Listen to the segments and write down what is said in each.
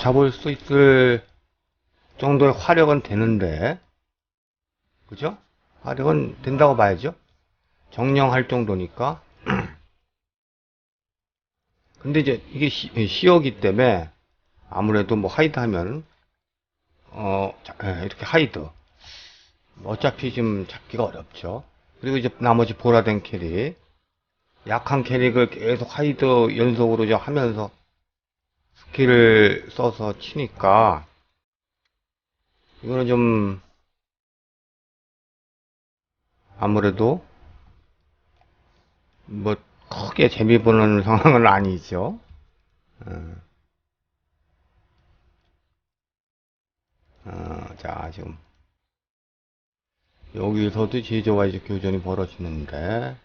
잡을 수 있을 정도의 화력은 되는데, 그죠? 화력은 된다고 봐야죠. 정령할 정도니까. 근데 이제 이게 시, 시어기 때문에 아무래도 뭐 하이드 하면, 어, 자, 예, 이렇게 하이드. 어차피 좀 잡기가 어렵죠. 그리고 이제 나머지 보라된 캐릭. 약한 캐릭을 계속 하이드 연속으로 좀 하면서 스킬을 써서 치니까 이거는 좀 아무래도 뭐 크게 재미 보는 상황은 아니죠. 어. 어, 자 지금 여기서도 제조와 이제 교전이 벌어지는데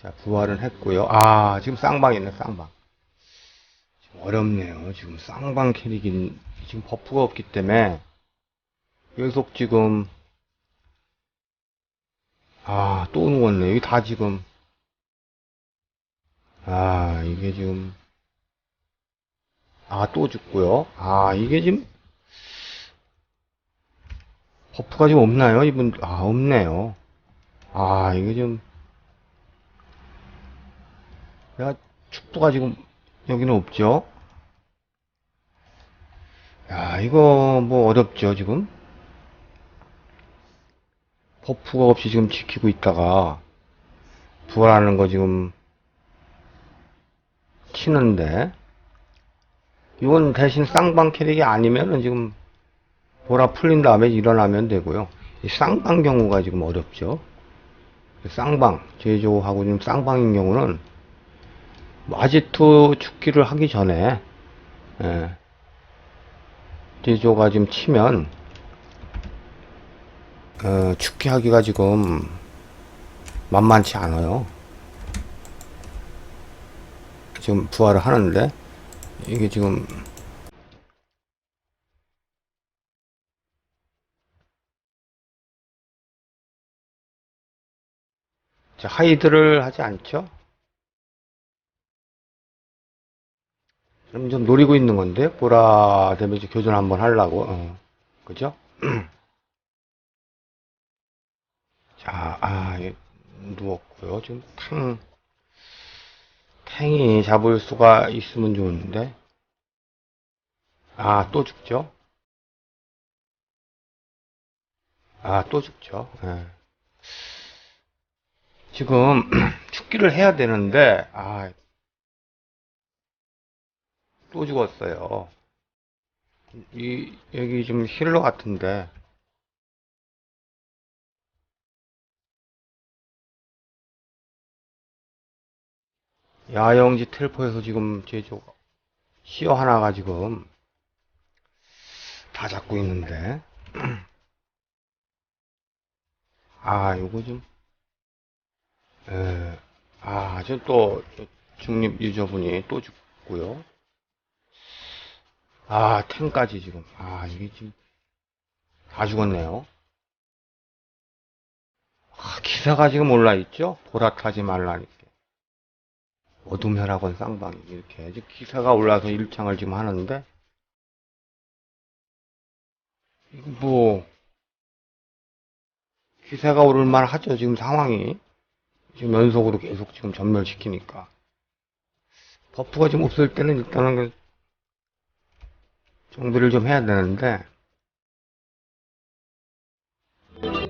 자, 부활은 했고요. 아, 지금 쌍방 있네, 쌍방. 지금 어렵네요. 지금 쌍방 캐릭인, 지금 버프가 없기 때문에 계속 지금, 아, 또 누웠네. 여기 다 지금, 아, 이게 지금, 아, 또 죽고요. 아, 이게 지금, 버프가 좀 없나요? 이분, 아, 없네요. 아, 이게 좀, 야, 축구가 지금 여기는 없죠? 야, 이거 뭐 어렵죠, 지금? 버프가 없이 지금 지키고 있다가, 부활하는 거 지금, 치는데, 이건 대신 쌍방 캐릭이 아니면은 지금, 보라 풀린 다음에 일어나면 되고요. 이 쌍방 경우가 지금 어렵죠. 쌍방, 제조하고 지금 쌍방인 경우는 뭐 아지트 죽기를 하기 전에 예, 제조가 지금 치면 어, 죽기 하기가 지금 만만치 않아요. 지금 부활을 하는데 이게 지금 자, 하이드를 하지 않죠? 그럼 좀 노리고 있는 건데, 보라 데미지 교전 한번 하려고, 어, 그죠? 자, 아, 예, 누웠고요. 지금 탕, 탱이 잡을 수가 있으면 좋은데, 아, 또 죽죠? 아, 또 죽죠? 예. 지금 죽기를 해야 되는데, 아, 또 죽었어요. 이, 여기 좀 힐러 같은데. 야영지 텔포에서 지금 제조 시어 하나가 지금 다 잡고 있는데. 아, 요거 좀, 에, 아, 지금 또 중립 유저분이 또 죽고요. 아, 탱까지 지금. 아, 이게 지금 다 죽었네요. 아, 기사가 지금 올라있죠? 보라 타지 말라니까. 어둠 혈학원 쌍방이 이렇게 지금 기사가 올라서 일창을 지금 하는데 이거 뭐 기사가 오를 만 하죠 지금 상황이 지금 연속으로 계속 지금 전멸시키니까 버프가 좀 없을 때는 일단은 그 정비를 좀 해야 되는데